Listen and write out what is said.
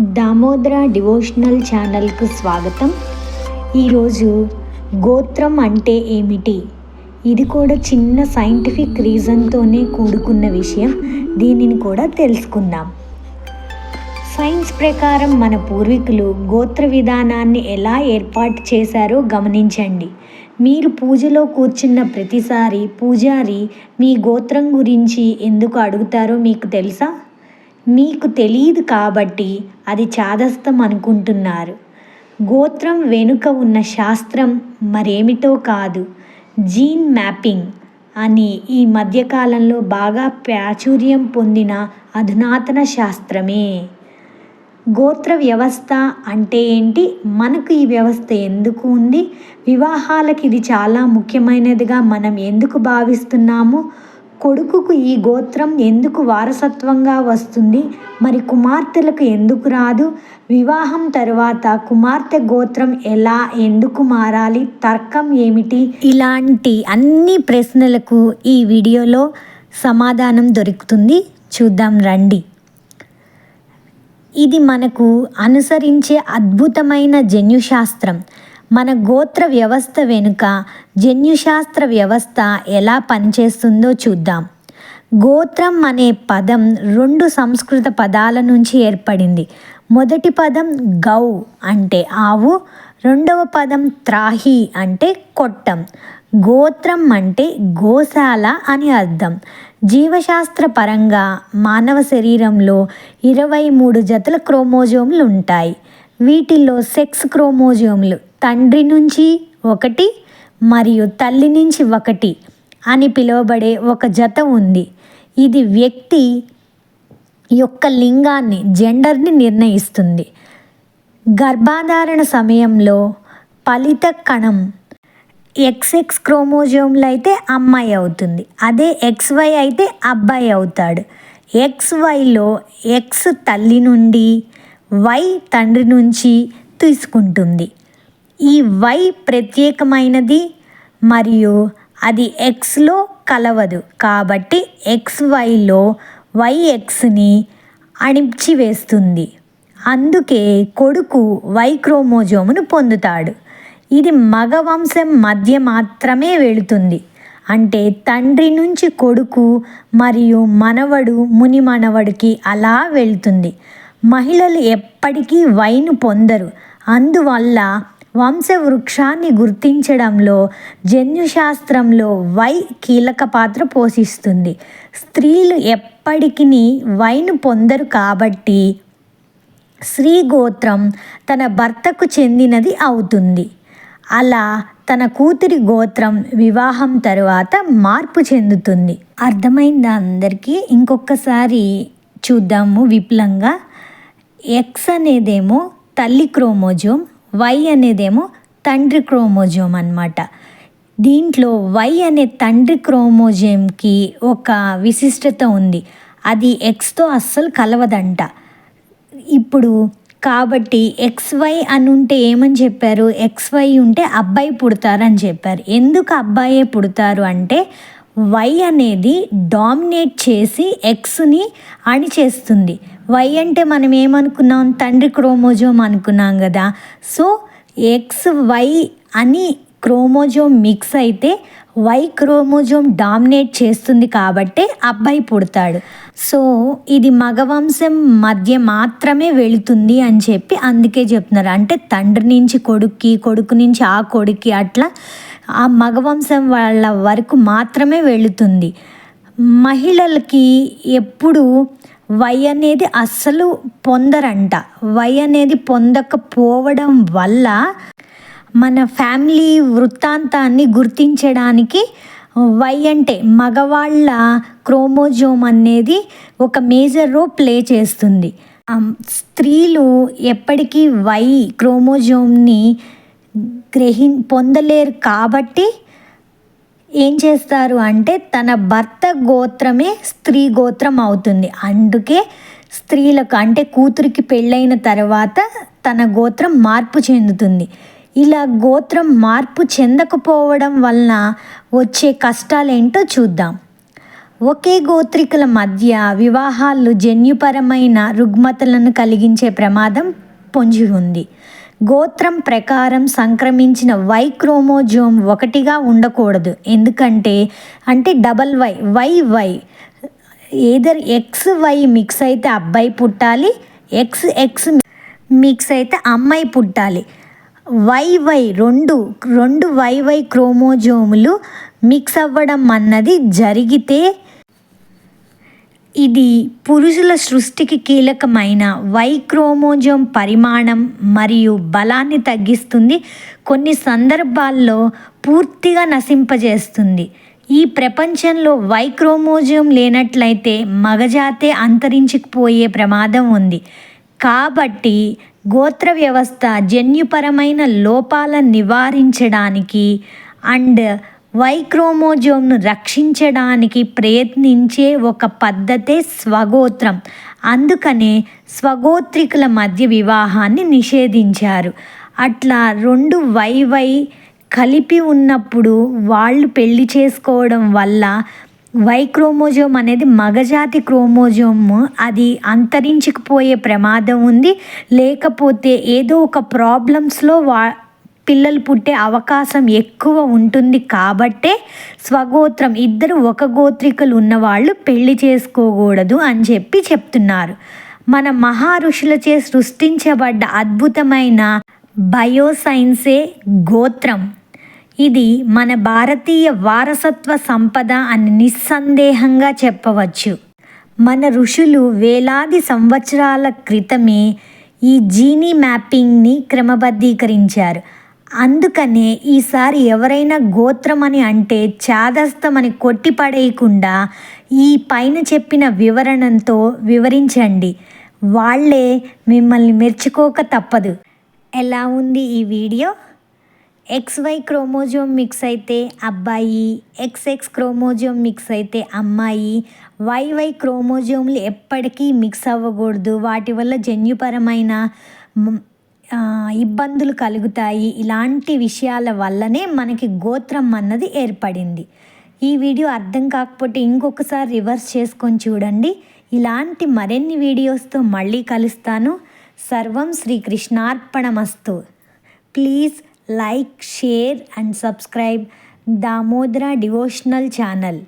Damodara devotional ఛానల్కు స్వాగతం. ఈరోజు గోత్రం అంటే ఏమిటి? ఇది కూడా చిన్న సైంటిఫిక్ రీజన్తోనే కూడుకున్న విషయం. దీనిని కూడా తెలుసుకుందాం. సైన్స్ ప్రకారం మన పూర్వీకులు గోత్ర విధానాన్ని ఎలా ఏర్పాటు చేశారో గమనించండి. మీరు పూజలో కూర్చున్న ప్రతిసారి పూజారి మీ గోత్రం గురించి ఎందుకు అడుగుతారో మీకు తెలుసా? మీకు తెలియదు కాబట్టి అది చాదస్తం అనుకుంటున్నారు. గోత్రం వెనుక ఉన్న శాస్త్రం మరేమిటో కాదు. జీన్ మ్యాపింగ్ అని ఈ మధ్యకాలంలో బాగా ప్రాచుర్యం పొందిన అధునాతన శాస్త్రమే. గోత్ర వ్యవస్థ అంటే ఏంటి? మనకు ఈ వ్యవస్థ ఎందుకు ఉంది? వివాహాలకు ఇది చాలా ముఖ్యమైనదిగా మనం ఎందుకు భావిస్తున్నాము? కొడుకుకు ఈ గోత్రం ఎందుకు వారసత్వంగా వస్తుంది? మరి కుమార్తెలకు ఎందుకు రాదు? వివాహం తరువాత కుమార్తె గోత్రం ఎలా ఎందుకు మారాలి? తర్కం ఏమిటి? ఇలాంటి అన్ని ప్రశ్నలకు ఈ వీడియోలో సమాధానం దొరుకుతుంది. చూద్దాం రండి. ఇది మనకు అనుసరించే అద్భుతమైన జన్యుశాస్త్రం. మన గోత్ర వ్యవస్థ వెనుక జన్యుశాస్త్ర వ్యవస్థ ఎలా పనిచేస్తుందో చూద్దాం. గోత్రం అనే పదం రెండు సంస్కృత పదాల నుంచి ఏర్పడింది. మొదటి పదం గౌ అంటే ఆవు రెండవ పదం త్రాహి అంటే కొట్టం. గోత్రం అంటే గోశాల అని అర్థం. జీవశాస్త్ర పరంగా మానవ శరీరంలో ఇరవై మూడు జతల క్రోమోజోములు ఉంటాయి. వీటిల్లో సెక్స్ క్రోమోజోమ్లు తండ్రి నుంచి ఒకటి మరియు తల్లి నుంచి ఒకటి అని పిలువబడే ఒక జత ఉంది. ఇది వ్యక్తి యొక్క లింగాన్ని జెండర్ని నిర్ణయిస్తుంది. గర్భాధారణ సమయంలో ఫలిత కణం ఎక్స్ఎక్స్ క్రోమోజోమ్లు అయితే అమ్మాయి అవుతుంది. అదే ఎక్స్వై అయితే అబ్బాయి అవుతాడు. ఎక్స్వైలో ఎక్స్ తల్లి నుండి వై తండ్రి నుంచి తీసుకుంటుంది. ఈ వై ప్రత్యేకమైనది మరియు అది ఎక్స్లో కలవదు. కాబట్టి ఎక్స్ వైలో వై ఎక్స్ని అణిచివేస్తుంది. అందుకే కొడుకు వై క్రోమోజోమును పొందుతాడు. ఇది మగ వంశం మధ్య మాత్రమే వెళుతుంది. అంటే తండ్రి నుంచి కొడుకు మరియు మనవడు ముని మనవడికి అలా వెళ్తుంది. మహిళలు ఎప్పటికీ వైను పొందరు. అందువల్ల వంశవృక్షాన్ని గుర్తించడంలో జన్యుశాస్త్రంలో వై కీలక పాత్ర పోషిస్తుంది. స్త్రీలు ఎప్పటికీ వైను పొందరు కాబట్టి స్త్రీ గోత్రం తన భర్తకు చెందినది అవుతుంది. అలా తన కూతురి గోత్రం వివాహం తరువాత మార్పు చెందుతుంది. అర్థమైందా అందరికీ? ఇంకొకసారి చూద్దాము విపులంగా. ఎక్స్ అనేదేమో తల్లి క్రోమోజోమ్ వై అనేదేమో తండ్రి క్రోమోజోమ్ అనమాట దీంట్లో వై అనే తండ్రి క్రోమోజోమ్కి ఒక విశిష్టత ఉంది. అది ఎక్స్తో అస్సలు కలవదంట. ఇప్పుడు కాబట్టి ఎక్స్వై అని ఉంటే ఏమని చెప్పారు? ఎక్స్వై ఉంటే అబ్బాయి పుడతారని చెప్పారు. ఎందుకు అబ్బాయే పుడతారు అంటే వై అనేది డామినేట్ చేసి ఎక్స్ని అణిచేస్తుంది. వై అంటే మనం ఏమనుకున్నాం? తండ్రి క్రోమోజోమ్ అనుకున్నాం కదా. సో ఎక్స్ వై అని క్రోమోజోమ్ మిక్స్ అయితే వై క్రోమోజోమ్ డామినేట్ చేస్తుంది కాబట్టే అబ్బాయి పుడతాడు. సో ఇది మగవంశం మధ్య మాత్రమే వెళుతుంది అని చెప్పి అందుకే చెప్తున్నారు. అంటే తండ్రి నుంచి కొడుక్కి కొడుకు నుంచి ఆ కొడుక్కి అట్లా ఆ మగవంశం వాళ్ళ వరకు మాత్రమే వెళుతుంది. మహిళలకి ఎప్పుడు వై అనేది అస్సలు పొందరంట. వై అనేది పొందకపోవడం వల్ల మన ఫ్యామిలీ వృత్తాంతాన్ని గుర్తించడానికి వై అంటే మగవాళ్ళ క్రోమోజోమ్ అనేది ఒక మేజర్ రోల్ ప్లే చేస్తుంది. స్త్రీలు ఎప్పటికీ వై క్రోమోజోమ్ని గ్రహి పొందలేరు కాబట్టి ఏం చేస్తారు అంటే తన భర్త గోత్రమే స్త్రీ గోత్రం అవుతుంది. అందుకే స్త్రీలకు అంటే కూతురికి పెళ్ళైన తర్వాత తన గోత్రం మార్పు చెందుతుంది. ఇలా గోత్రం మార్పు చెందకపోవడం వలన వచ్చే కష్టాలేంటో చూద్దాం. ఒకే గోత్రికుల మధ్య వివాహాలు జన్యుపరమైన రుగ్మతలను కలిగించే ప్రమాదం పొంచి ఉంది. గోత్రం ప్రకారం సంక్రమించిన వై క్రోమోజోమ్ ఒకటిగా ఉండకూడదు. ఎందుకంటే అంటే double Y Y Y either X Y mix అయితే అబ్బాయి పుట్టాలి ఎక్స్ ఎక్స్ మిక్స్ అయితే అమ్మాయి పుట్టాలి. వై వై రెండు రెండు వై వై క్రోమోజోములు మిక్స్ అవ్వడం అన్నది జరిగితే ఇది పురుషుల సృష్టికి కీలకమైన వై క్రోమోజోమ్ పరిమాణం మరియు బలాన్ని తగ్గిస్తుంది. కొన్ని సందర్భాల్లో పూర్తిగా నశింపజేస్తుంది. ఈ ప్రపంచంలో వై క్రోమోజోమ్ లేనట్లయితే మగజాతే అంతరించిపోయే ప్రమాదం ఉంది. కాబట్టి గోత్ర వ్యవస్థ జన్యుపరమైన లోపాలను నివారించడానికి అండ్ వైక్రోమోజోమ్ను రక్షించడానికి ప్రయత్నించే ఒక పద్ధతే స్వగోత్రం. అందుకనే స్వగోత్రికుల మధ్య వివాహాన్ని నిషేధించారు. అట్లా రెండు వై వై కలిపి ఉన్నప్పుడు వాళ్ళు పెళ్ళి చేసుకోవడం వల్ల వై క్రోమోజోమ్ అనేది మగజాతి క్రోమోజోమ్. అది అంతరించుకుపోయే ప్రమాదం ఉంది. లేకపోతే ఏదో ఒక ప్రాబ్లమ్స్లో వా పిల్లలు పుట్టే అవకాశం ఎక్కువ ఉంటుంది కాబట్టే స్వగోత్రం. ఇద్దరు ఒక గోత్రికలు ఉన్నవాళ్ళు పెళ్ళి చేసుకోకూడదు అని చెప్పి చెప్తున్నారు. మన మహా ఋషులచే సృష్టించబడ్డ అద్భుతమైన బయోసైన్సే గోత్రం. ఇది మన భారతీయ వారసత్వ సంపద అని నిస్సందేహంగా చెప్పవచ్చు. మన ఋషులు వేలాది సంవత్సరాల క్రితమే ఈ జీనీ మ్యాపింగ్ని క్రమబద్ధీకరించారు. అందుకనే ఈసారి ఎవరైనా గోత్రం అని అంటే చాదస్తమని కొట్టిపడేయకుండా ఈ పైన చెప్పిన వివరణతో వివరించండి. వాళ్ళే మిమ్మల్ని మెచ్చుకోక తప్పదు. ఎలా ఉంది ఈ వీడియో? ఎక్స్వై క్రోమోజోమ్ మిక్స్ అయితే అబ్బాయి ఎక్స్ఎక్స్ క్రోమోజోమ్ మిక్స్ అయితే అమ్మాయి. వైవై క్రోమోజోమ్లు ఎప్పటికీ మిక్స్ అవ్వకూడదు. వాటి వల్ల జన్యుపరమైన ఇబ్బందులు కలుగుతాయి. ఇలాంటి విషయాల వల్లనే మనకి గోత్రం అన్నది ఏర్పడింది. ఈ వీడియో అర్థం కాకపోతే ఇంకొకసారి రివర్స్ చేసుకొని చూడండి. ఇలాంటి మరిన్ని వీడియోస్తో మళ్ళీ కలుస్తాను. సర్వం శ్రీకృష్ణార్పణమస్తు please like share and subscribe Damodara devotional channel